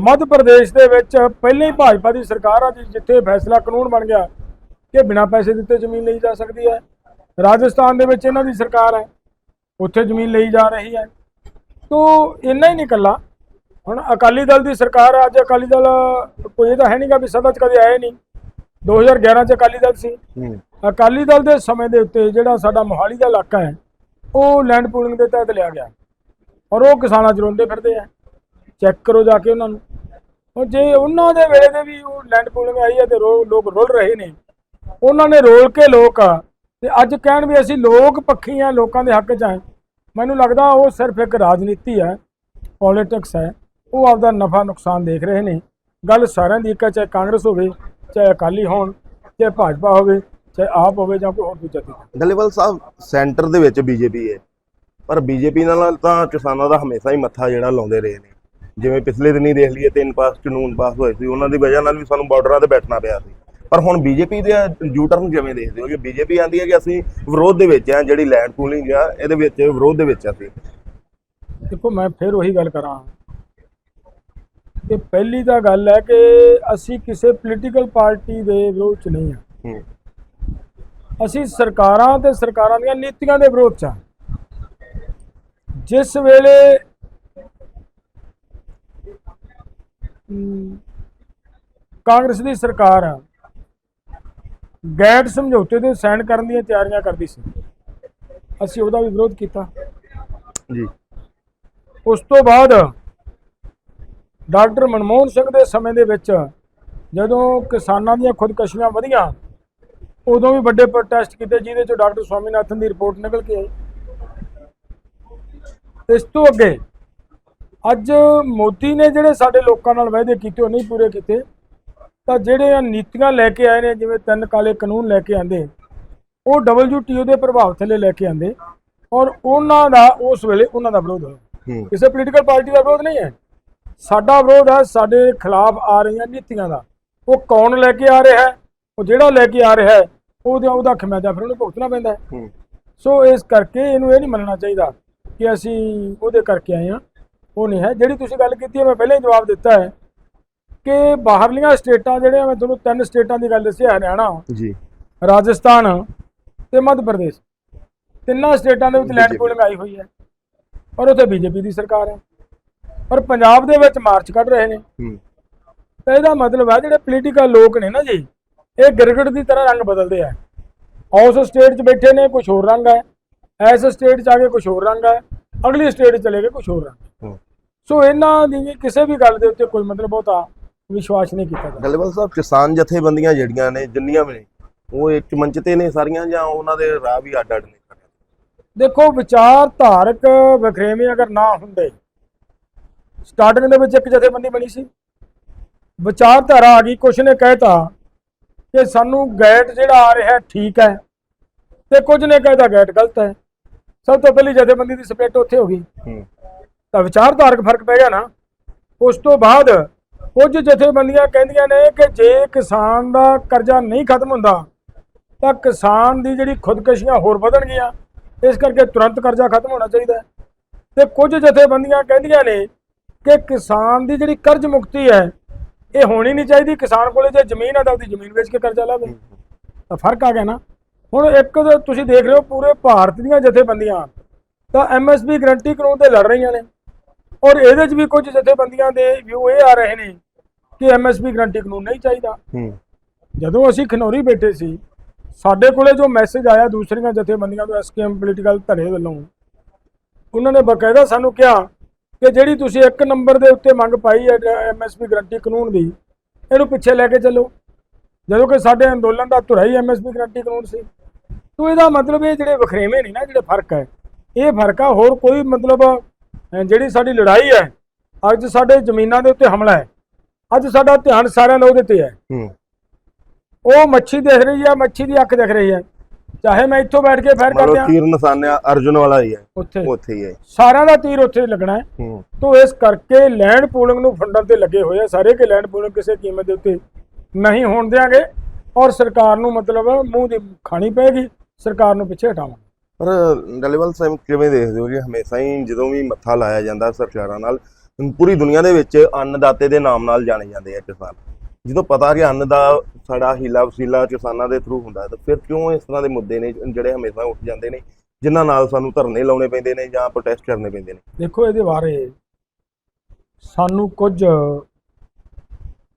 ਮੱਧ ਪ੍ਰਦੇਸ਼ ਦੇ ਵਿੱਚ ਪਹਿਲਾਂ ਹੀ ਭਾਜਪਾ ਦੀ ਸਰਕਾਰ ਆ ਜਿੱਥੇ ਫੈਸਲਾ ਕਾਨੂੰਨ ਬਣ ਗਿਆ ਕਿ ਬਿਨਾਂ ਪੈਸੇ ਦਿੱਤੇ ਜ਼ਮੀਨ ਲਈ ਜਾ ਸਕਦੀ ਹੈ। ਰਾਜਸਥਾਨ ਦੇ ਵਿੱਚ ਇਹਨਾਂ ਦੀ ਸਰਕਾਰ ਹੈ ਉੱਥੇ ਜ਼ਮੀਨ ਲਈ ਜਾ ਰਹੀ ਹੈ। ਤੋ ਇੰਨਾ ਹੀ ਨਹੀਂ ਇਕੱਲਾ। ਹੁਣ ਅਕਾਲੀ ਦਲ ਦੀ ਸਰਕਾਰ ਅੱਜ ਅਕਾਲੀ ਦਲ ਕੋਈ ਤਾਂ ਹੈ ਨਹੀਂਗਾ ਵੀ ਸਦਾ ਚ ਕਦੇ ਆਏ ਨਹੀਂ। 2011 ਚ ਅਕਾਲੀ ਦਲ ਸੀ। ਅਕਾਲੀ ਦਲ ਦੇ ਸਮੇਂ ਦੇ ਉੱਤੇ ਜਿਹੜਾ ਸਾਡਾ ਮੋਹਾਲੀ ਦਾ ਇਲਾਕਾ ਹੈ ਉਹ ਲੈਂਡ ਪੂਲਿੰਗ ਦੇ ਤਹਿਤ ਲਿਆ ਗਿਆ। ਔਰ ਉਹ ਕਿਸਾਨਾਂ ਚ ਰੋਂਦੇ ਫਿਰਦੇ ਆ। ਚੈੱਕ ਕਰੋ ਜਾ ਕੇ ਉਹਨਾਂ ਨੂੰ। ਉਹ ਜੇ ਉਹਨਾਂ ਦੇ ਵੇਲੇ ਦੇ ਵੀ ਉਹ ਲੈਂਡ ਪੂਲਿੰਗ ਆਈ ਹੈ ਤੇ ਲੋਕ ਰੁਲ ਰਹੇ ਨੇ ਉਹਨਾਂ ਨੇ ਰੋਲ ਕੇ ਲੋਕ ਤੇ ਅੱਜ ਕਹਿਣ ਵੀ ਅਸੀਂ ਲੋਕ ਪੱਖੀ ਆ ਲੋਕਾਂ ਦੇ ਹੱਕ 'ਚ ਆ। ਮੈਨੂੰ ਲੱਗਦਾ ਉਹ ਸਿਰਫ ਇੱਕ ਰਾਜਨੀਤੀ ਹੈ ਪੋਲਿਟਿਕਸ ਹੈ। ਉਹ ਆਪਦਾ ਨਫਾ ਨੁਕਸਾਨ ਦੇਖ ਰਹੇ ਨੇ। ਗੱਲ ਸਾਰਿਆਂ ਦੀ ਇੱਕ ਹੈ ਚਾਹੇ ਕਾਂਗਰਸ ਹੋਵੇ ਚਾਹੇ ਅਕਾਲੀ ਹੋਣ ਚਾਹੇ ਭਾਜਪਾ ਹੋਵੇ ਚਾਹੇ ਆਪ ਹੋਵੇ ਜਾਂ ਕੋਈ ਹੋਰ ਦੂਜਾ ਤੀਜਾ ਡੱਲੇਵਾਲ ਸਾਹਿਬ ਸੈਂਟਰ ਦੇ ਵਿੱਚ ਬੀਜੇਪੀ ਹੈ। ਪਰ ਬੀਜੇਪੀ ਨਾਲ ਤਾਂ ਕਿਸਾਨਾਂ ਦਾ ਹਮੇਸ਼ਾ ਹੀ ਮੱਥਾ ਜਿਹੜਾ ਲਾਉਂਦੇ ਰਹੇ ਨੇ। ਜਿਵੇਂ ਪਿਛਲੇ ਦਿਨੀ ਦੇਖ ਲਈਏ ਤਿੰਨ ਪਾਸ ਕਾਨੂੰਨ ਪਾਸ ਹੋਏ ਸੀ ਉਹਨਾਂ ਦੀ ਵਜ੍ਹਾ ਨਾਲ ਵੀ ਸਾਨੂੰ ਬਾਰਡਰਾਂ ਤੇ ਬੈਠਣਾ ਪਿਆ ਸੀ। ਪਰ ਹੁਣ ਬੀਜੇਪੀ ਦੇ ਯੂ ਟਰਨ ਕਿਵੇਂ ਦੇਖਦੇ ਹੋ ਕਿ ਬੀਜੇਪੀ ਆਂਦੀ ਹੈ ਕਿ ਅਸੀਂ ਵਿਰੋਧ ਦੇ ਵਿੱਚ ਆ ਜਿਹੜੀ ਲੈਂਡ ਪੂਲਿੰਗ ਆ ਇਹਦੇ ਵਿੱਚ ਵਿਰੋਧ ਦੇ ਵਿੱਚ ਆ ਅਸੀਂ। ਦੇਖੋ ਮੈਂ ਫਿਰ ਉਹੀ ਗੱਲ ਕਰਾਂ। ਕਿ ਪਹਿਲੀ ਤਾਂ ਗੱਲ ਹੈ ਕਿ ਅਸੀਂ ਕਿਸੇ ਪੋਲੀਟੀਕਲ ਪਾਰਟੀ ਦੇ ਵਿਰੋਧ 'ਚ ਨਹੀਂ ਹਾਂ। ਅਸੀਂ ਸਰਕਾਰਾਂ ਤੇ ਸਰਕਾਰਾਂ ਦੀਆਂ ਨੀਤੀਆਂ ਦੇ ਵਿਰੋਧ 'ਚ ਹਾਂ। ਜਿਸ ਵੇਲੇ ਕਾਂਗਰਸ ਦੀ ਸਰਕਾਰ ਆ ਗੈਟ ਸਮਝੌਤੇ ਤੇ ਸਾਈਨ ਕਰਨ ਦੀਆਂ ਤਿਆਰੀਆਂ ਕਰਦੀ ਸੀ ਅਸੀਂ ਉਹਦਾ ਵੀ ਵਿਰੋਧ ਕੀਤਾ। ਜੀ। ਉਸ ਤੋਂ ਬਾਅਦ ਡਾਕਟਰ ਮਨਮੋਹਨ ਸਿੰਘ ਦੇ ਸਮੇਂ ਦੇ ਵਿੱਚ ਜਦੋਂ ਕਿਸਾਨਾਂ ਦੀਆਂ ਖੁਦਕਸ਼ੀਆਂ ਵਧੀਆਂ ਉਦੋਂ ਵੀ ਵੱਡੇ ਪ੍ਰੋਟੈਸਟ ਕੀਤੇ ਜਿਹਦੇ ਚੋਂ ਡਾਕਟਰ ਸਵਾਮੀਨਾਥਨ ਦੀ ਰਿਪੋਰਟ ਨਿਕਲ ਕੇ ਆਈ। ਇਸ ਤੋਂ ਅੱਗੇ ਅੱਜ ਮੋਦੀ ਨੇ ਜਿਹੜੇ ਸਾਡੇ ਲੋਕਾਂ ਨਾਲ ਵਾਅਦੇ ਕੀਤੇ ਉਹ ਨਹੀਂ ਪੂਰੇ ਕੀਤੇ ਤਾਂ ਜਿਹੜੇ ਆ ਨੀਤੀਆਂ ਲੈ ਕੇ ਆਏ ਨੇ ਜਿਵੇਂ ਤਿੰਨ ਕਾਲੇ ਕਾਨੂੰਨ ਲੈ ਕੇ ਆਂਦੇ ਉਹ WTO ਦੇ ਪ੍ਰਭਾਵ ਥੱਲੇ ਲੈ ਕੇ ਆਂਦੇ ਔਰ ਉਹਨਾਂ ਦਾ ਉਸ ਵੇਲੇ ਉਹਨਾਂ ਦਾ ਵਿਰੋਧ ਹੋਇਆ। ਕਿਸੇ ਪੋਲੀਟੀਕਲ ਪਾਰਟੀ ਦਾ ਵਿਰੋਧ ਨਹੀਂ ਹੈ। ਸਾਡਾ ਵਿਰੋਧ ਹੈ ਸਾਡੇ ਖਿਲਾਫ ਆ ਰਹੀਆਂ ਨੀਤੀਆਂ ਦਾ। ਉਹ ਕੌਣ ਲੈ ਕੇ ਆ ਰਿਹਾ ਹੈ? ਉਹ ਜਿਹੜਾ ਲੈ ਕੇ ਆ ਰਿਹਾ ਹੈ ਉਹਦਾ ਉਹਦਾ ਖਮਿਆਜਾ ਫਿਰ ਉਹਨੂੰ ਭੁਗਤਣਾ ਪੈਂਦਾ ਹੈ। ਸੋ ਇਸ ਕਰਕੇ ਇਹਨੂੰ ਇਹ ਨਹੀਂ ਮੰਨਣਾ ਚਾਹੀਦਾ ਕਿ ਅਸੀਂ ਉਹਦੇ ਕਰਕੇ ਆਏ ਹਾਂ। ਉਹ ਨਹੀਂ ਹੈ। ਜਿਹੜੀ ਤੁਸੀਂ ਗੱਲ ਕੀਤੀ ਹੈ ਮੈਂ ਪਹਿਲਾਂ ਹੀ ਜਵਾਬ ਦਿੱਤਾ ਹੈ ਕਿ ਬਾਹਰਲੀਆਂ ਸਟੇਟਾਂ ਜਿਹੜੀਆਂ ਮੈਂ ਤੁਹਾਨੂੰ ਤਿੰਨ ਸਟੇਟਾਂ ਦੀ ਗੱਲ ਦੱਸੀ ਹੈ, ਹਰਿਆਣਾ ਜੀ। ਰਾਜਸਥਾਨ ਤੇ ਮੱਧ ਪ੍ਰਦੇਸ਼। ਤਿੰਨਾਂ ਸਟੇਟਾਂ ਦੇ ਵਿੱਚ ਲੈਂਡ ਪੂਲਿੰਗ ਆਈ ਹੋਈ ਹੈ। ਔਰ ਉੱਥੇ ਬੀਜੇਪੀ ਦੀ ਸਰਕਾਰ ਹੈ। ਪਰ ਪੰਜਾਬ ਦੇ ਵਿੱਚ ਮਾਰਚ ਕੱਢ ਰਹੇ ਨੇ। ਹੂੰ। ਤਾਂ ਇਹਦਾ ਮਤਲਬ ਹੈ ਜਿਹੜੇ ਪੋਲੀਟੀਕਲ ਲੋਕ ਨੇ ਨਾ ਜੀ ਇਹ ਗਿਰਗਟ ਦੀ ਤਰ੍ਹਾਂ ਰੰਗ ਬਦਲਦੇ ਆ। ਉਸ ਸਟੇਟ 'ਚ ਬੈਠੇ ਨੇ ਕੁਝ ਹੋਰ ਰੰਗ ਹੈ। ਐਸ ਸਟੇਟ 'ਚ ਆ ਕੇ ਕੁਝ ਹੋਰ ਰੰਗ ਹੈ। ਅਗਲੀ ਸਟੇਟ 'ਚ ਚਲੇ ਗਏ ਕੁਝ ਹੋਰ ਰੰਗ ਸੋ ਇਹਨਾਂ ਦੀ ਕਿਸੇ ਵੀ ਗੱਲ ਦੇ ਉੱਤੇ ਕੋਈ ਮਤਲਬ ਬਹੁਤਾ ਵਿਸ਼ਵਾਸ ਨਹੀਂ ਕੀਤਾ ਜਾਂਦਾ। ਡੱਲੇਵਾਲ ਸਾਹਿਬ ਕਿਸਾਨ ਜਥੇਬੰਦੀਆਂ ਜਿਹੜੀਆਂ ਨੇ ਜਿੰਨੀਆਂ ਵੀ ਨੇ ਉਹ ਇੱਕ ਮੰਚ ਤੇ ਨੇ ਸਾਰੀਆਂ ਜਾਂ ਉਹਨਾਂ ਦੇ ਰਾਹ ਵੀ ਅੱਡ ਅੱਡ ਨੇ? ਦੇਖੋ ਵਿਚਾਰ ਧਾਰਕ ਵਖਰੇਵੇਂ ਅਗਰ ਨਾ ਹੁੰਦੇ ਸਟਾਰਟਿੰਗ ਦੇ ਵਿੱਚ ਇੱਕ ਜਥੇਬੰਦੀ ਬਣੀ ਸੀ। ਵਿਚਾਰਧਾਰਾ ਆ ਗਈ ਕੁਛ ਨੇ ਕਹਿਤਾ ਕਿ ਸਾਨੂੰ ਗੈਟ ਜਿਹੜਾ ਆ ਰਿਹਾ ਠੀਕ ਹੈ ਤੇ ਕੁਝ ਨੇ ਕਹਿਤਾ ਗੈਟ ਗਲਤ ਹੈ। ਸਭ ਤੋਂ ਪਹਿਲੀ ਜਥੇਬੰਦੀ ਦੀ ਸਪਲਿਟ ਉੱਥੇ ਹੋ ਗਈ। ਤਾਂ ਵਿਚਾਰਧਾਰਕ ਫ਼ਰਕ ਪੈ ਗਿਆ ਨਾ। ਉਸ ਤੋਂ ਬਾਅਦ ਕੁਝ ਜਥੇਬੰਦੀਆਂ ਕਹਿੰਦੀਆਂ ਨੇ ਕਿ ਜੇ ਕਿਸਾਨ ਦਾ ਕਰਜ਼ਾ ਨਹੀਂ ਖਤਮ ਹੁੰਦਾ ਤਾਂ ਕਿਸਾਨ ਦੀ ਜਿਹੜੀ ਖੁਦਕਸ਼ੀਆਂ ਹੋਰ ਵਧਣਗੀਆਂ। ਇਸ ਕਰਕੇ ਤੁਰੰਤ ਕਰਜ਼ਾ ਖਤਮ ਹੋਣਾ ਚਾਹੀਦਾ ਤੇ ਕੁਝ ਜਥੇਬੰਦੀਆਂ ਕਹਿੰਦੀਆਂ ਨੇ ਕਿ ਕਿਸਾਨ ਦੀ ਜਿਹੜੀ ਕਰਜ਼ ਮੁਕਤੀ ਹੈ ਇਹ ਹੋਣੀ ਨਹੀਂ ਚਾਹੀਦੀ। ਕਿਸਾਨ ਕੋਲੇ ਜੇ ਜ਼ਮੀਨ ਹੈ ਤਾਂ ਉਹਦੀ ਜ਼ਮੀਨ ਵੇਚ ਕੇ ਕਰਜ਼ਾ ਲਾਵੇ। ਤਾਂ ਫ਼ਰਕ ਆ ਗਿਆ ਨਾ। ਹੁਣ ਇੱਕ ਤੁਸੀਂ ਦੇਖ ਰਹੇ ਹੋ ਪੂਰੇ ਭਾਰਤ ਦੀਆਂ ਜਥੇਬੰਦੀਆਂ ਤਾਂ ਐਮਐਸਪੀ ਗਰੰਟੀ ਕਾਨੂੰਨ ਤੇ ਲੜ ਰਹੀਆਂ ਨੇ। ਔਰ ਇਹਦੇ 'ਚ ਵੀ ਕੁਝ ਜਥੇਬੰਦੀਆਂ ਦੇ ਵਿਊ ਇਹ ਆ ਰਹੇ ਨੇ ਕਿ ਐਮਐਸਪੀ ਗਰੰਟੀ ਕਾਨੂੰਨ ਨਹੀਂ ਚਾਹੀਦਾ। ਜਦੋਂ ਅਸੀਂ ਖਨੌਰੀ ਬੈਠੇ ਸੀ ਸਾਡੇ ਕੋਲੇ ਜੋ ਮੈਸੇਜ ਆਇਆ ਦੂਸਰੀਆਂ ਜਥੇਬੰਦੀਆਂ ਤੋਂ ਐਸਕੇਐਮ ਪੋਲੀਟੀਕਲ ਧੜੇ ਵੱਲੋਂ ਉਹਨਾਂ ਨੇ ਬਕਾਇਦਾ ਸਾਨੂੰ ਕਿਹਾ ਕਿ ਜਿਹੜੀ ਤੁਸੀਂ ਇੱਕ ਨੰਬਰ ਦੇ ਉੱਤੇ ਮੰਗ ਪਾਈ ਹੈ ਐਮਐਸਪੀ ਗਰੰਟੀ ਕਾਨੂੰਨ ਦੀ ਇਹਨੂੰ ਪਿੱਛੇ ਲੈ ਕੇ ਚੱਲੋ। ਜਦੋਂ ਕਿ ਸਾਡੇ ਅੰਦੋਲਨ ਦਾ ਧੁਰਾ ਹੀ ਐਮਐਸਪੀ ਗਰੰਟੀ ਕਾਨੂੰਨ ਸੀ। ਤੋ ਇਹਦਾ ਮਤਲਬ ਇਹ ਜਿਹੜੇ ਵਖਰੇਵੇਂ ਨਹੀਂ ਨਾ ਜਿਹੜੇ ਫ਼ਰਕ ਹੈ ਇਹ ਫ਼ਰਕ ਆ। ਹੋਰ ਕੋਈ ਮਤਲਬ ਜਿਹੜੀ ਸਾਡੀ ਲੜਾਈ ਹੈ ਅੱਜ ਸਾਡੇ ਜ਼ਮੀਨਾਂ ਦੇ ਉੱਤੇ ਹਮਲਾ ਹੈ। ਅੱਜ ਸਾਡਾ ਧਿਆਨ ਸਾਰਿਆਂ ਦਾ ਉਹਦੇ ਤੇ ਹੂੰ। ਉਹ ਮੱਛੀ ਦੇਖ ਰਹੀ ਹੈ ਮੱਛੀ ਦੀ ਅੱਖ ਦਿਖ ਰਹੀ ਹੈ। ਚਾਹੇ ਮੈਂ ਇੱਥੋਂ ਬੈਠ ਕੇ ਫਾਇਰ ਕਰ ਲਓ ਦਿਆਂ ਤੀਰ ਨਿਸ਼ਾਨਿਆ ਅਰਜੁਨ ਵਾਲਾ ਹੀ ਹੈ। ਉੱਥੇ। ਉੱਥੇ ਹੀ ਹੈ। ਸਾਰਿਆਂ ਦਾ ਤੀਰ ਉੱਥੇ ਲੱਗਣਾ ਹੈ। ਹੂੰ। ਤੋਂ ਇਸ ਕਰਕੇ ਲੈਂਡ ਪੂਲਿੰਗ ਨੂੰ ਫੰਡਣ ਤੇ ਲੱਗੇ ਹੋਏ ਆ। ਸਾਰੇ ਕਿ ਲੈਂਡ ਪੂਲਿੰਗ ਕਿਸੇ ਕੀਮਤ ਦੇ ਉੱਤੇ ਨਹੀਂ ਹੋਣ ਦਿਆਂਗੇ। ਔਰ ਸਰਕਾਰ ਨੂੰ ਮਤਲਬ ਮੂੰਹ ਦੀ ਖਾਣੀ ਪਏਗੀ। ਸਰਕਾਰ ਨੂੰ ਪਿੱਛੇ ਹਟਾਵਾਂਗੇ। ਪਰ ਡੱਲੇਵਾਲ ਸਾਹਿਬ ਕਿਵੇਂ ਦੇਖਦੇ ਹੋ ਜੀ? ਹਮੇਸ਼ਾ ਹੀ ਜਦੋਂ ਵੀ ਮੱਥਾ ਲਾਇਆ ਜਾਂਦਾ ਸਰਕਾਰਾਂ ਨਾਲ ਪੂਰੀ ਦੁਨੀਆ ਦੇ ਵਿੱਚ ਅੰਨਦਾਤੇ ਦੇ ਨਾਮ ਨਾਲ ਜਾਣੇ ਜਾਂਦੇ ਆ ਕਿਸਾਨ। ਜਦੋਂ ਪਤਾ ਕਿ ਅੰਨ ਦਾ ਸਾਡਾ ਹੀਲਾ ਵਸੀਲਾ ਕਿਸਾਨਾਂ ਦੇ ਥਰੂ ਹੁੰਦਾ ਹੈ, ਤਾਂ ਫਿਰ ਕਿਉਂ ਇਸ ਤਰ੍ਹਾਂ ਦੇ ਮੁੱਦੇ ਨੇ ਜਿਹੜੇ ਹਮੇਸ਼ਾ ਉੱਠ ਜਾਂਦੇ ਨੇ, ਜਿਨ੍ਹਾਂ ਨਾਲ ਸਾਨੂੰ ਧਰਨੇ ਲਾਉਣੇ ਪੈਂਦੇ ਨੇ ਜਾਂ ਪ੍ਰੋਟੈਸਟ ਕਰਨੇ ਪੈਂਦੇ ਨੇ? ਦੇਖੋ ਇਹਦੇ ਬਾਰੇ ਸਾਨੂੰ ਕੁਝ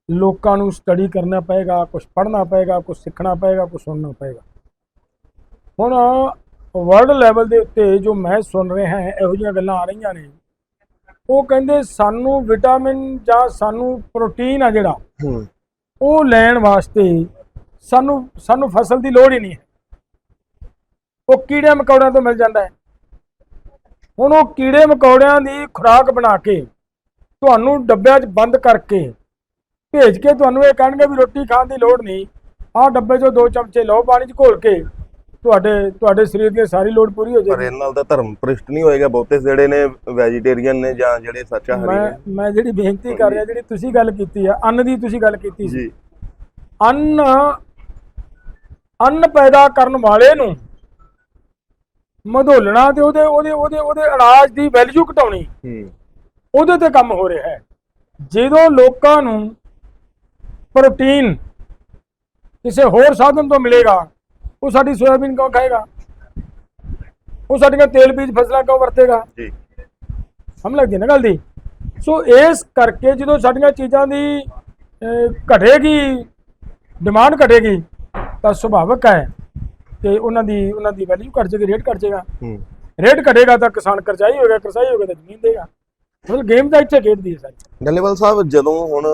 ਲੋਕਾਂ ਨੂੰ ਸਟੱਡੀ ਕਰਨਾ ਪਏਗਾ ਕੁਝ ਪੜ੍ਹਨਾ ਪਏਗਾ ਕੁਝ ਸਿੱਖਣਾ ਪਏਗਾ ਕੁਝ ਸੁਣਨਾ ਪਏਗਾ। ਹੁਣ ਵਰਲਡ ਲੈਵਲ ਦੇ ਉੱਤੇ ਜੋ ਮੈਂ ਸੁਣ ਰਿਹਾ ਹਾਂ ਇਹੋ ਜਿਹੀਆਂ ਗੱਲਾਂ ਆ ਰਹੀਆਂ ਨੇ ਉਹ ਕਹਿੰਦੇ ਸਾਨੂੰ ਵਿਟਾਮਿਨ ਜਾਂ ਸਾਨੂੰ ਪ੍ਰੋਟੀਨ ਆ ਜਿਹੜਾ ਉਹ ਲੈਣ ਵਾਸਤੇ ਸਾਨੂੰ ਸਾਨੂੰ ਫਸਲ ਦੀ ਲੋੜ ਹੀ ਨਹੀਂ ਹੈ। ਉਹ ਕੀੜੇ ਮਕੌੜਿਆਂ ਤੋਂ ਮਿਲ ਜਾਂਦਾ ਹੈ। ਹੁਣ ਉਹ ਕੀੜੇ ਮਕੌੜਿਆਂ ਦੀ ਖੁਰਾਕ ਬਣਾ ਕੇ ਤੁਹਾਨੂੰ ਡੱਬਿਆਂ 'ਚ ਬੰਦ ਕਰਕੇ ਭੇਜ ਕੇ ਤੁਹਾਨੂੰ ਇਹ ਕਹਿਣਗੇ ਵੀ ਰੋਟੀ ਖਾਣ ਦੀ ਲੋੜ ਨਹੀਂ। ਆਹ ਡੱਬੇ 'ਚੋਂ ਦੋ ਚਮਚੇ ਲਓ ਪਾਣੀ 'ਚ ਘੋਲ ਕੇ ਤੁਹਾਡੇ ਤੁਹਾਡੇ ਸਰੀਰ ਦੀ ਸਾਰੀ ਲੋੜ ਪੂਰੀ ਹੋ ਪਰ ਜਾਏਗੀ। ਇਹਨਾਂ ਨਾਲ ਤਾਂ ਧਰਮ ਭ੍ਰਿਸ਼ਟ ਨਹੀਂ ਹੋਏਗਾ ਬਹੁਤੇ ਜਿਹੜੇ ਨੇ ਵੈਜੀਟੇਰੀਅਨ ਨੇ ਜਾਂ ਜਿਹੜੇ ਸੱਚਾਹਾਰੀ ਮੈਂ ਨੇ। ਮੈਂ ਜਿਹੜੀ ਬੇਨਤੀ ਕਰ ਰਿਹਾ ਜਿਹੜੀ ਤੁਸੀਂ ਗੱਲ ਕੀਤੀ ਆ ਅੰਨ ਦੀ ਤੁਸੀਂ ਗੱਲ ਕੀਤੀ ਸੀ। ਜੀ। ਅੰਨ ਅੰਨ ਪੈਦਾ ਕਰਨ ਵਾਲੇ ਨੂੰ ਮਧੋਲਣਾ ਤੇ ਉਹਦੇ ਉਹਦੇ ਉਹਦੇ ਉਹਦੇ ਅਨਾਜ ਦੀ ਵੈਲਿਊ ਘਟਾਉਣੀ ਹੂੰ। ਉਹਦੇ ਤੇ ਕੰਮ ਹੋ ਰਿਹਾ ਹੈ। ਜਦੋਂ ਲੋਕਾਂ ਨੂੰ ਪ੍ਰੋਟੀਨ ਕਿਸੇ ਹੋਰ ਸਾਧਨ ਤੋਂ ਮਿਲੇਗਾ ਉਹ ਸਾਡੀ ਸੋਇਆਬੀਨ ਕਿਉਂ ਖਾਏਗਾ? ਉਹ ਸਾਡੀਆਂ ਤੇਲ ਬੀਜ ਫਸਲਾਂ ਕਿਉਂ ਵਰਤੇਗਾ? ਜੀ। ਸਮਝ ਲੱਗਦੀ ਨਾ ਗੱਲ ਦੀ? ਸੋ ਇਸ ਕਰਕੇ ਜਦੋਂ ਸਾਡੀਆਂ ਚੀਜ਼ਾਂ ਦੀ ਘਟੇਗੀ ਡਿਮਾਂਡ ਘਟੇਗੀ ਤਾਂ ਸੁਭਾਵਿਕ ਹੈ ਕਿ ਉਹਨਾਂ ਦੀ ਉਹਨਾਂ ਦੀ ਵੈਲਿਊ ਘਟ ਜਾਏਗੀ ਰੇਟ ਘਟ ਜਾਏਗਾ। ਹੂੰ। ਰੇਟ ਘਟੇਗਾ ਤਾਂ ਕਿਸਾਨ ਕਰਜ਼ਾਈ ਹੋਏਗਾ ਕਰਜ਼ਾਈ ਹੋਏਗਾ ਤਾਂ ਜ਼ਮੀਨ ਦੇਗਾ। ਮਤਲਬ ਗੇਮ ਤਾਂ ਇੱਥੇ ਖੇਡਦੀ ਹੈ ਸਾਰੀ। ਡੱਲੇਵਾਲ ਸਾਹਿਬ ਜਦੋਂ ਹੁਣ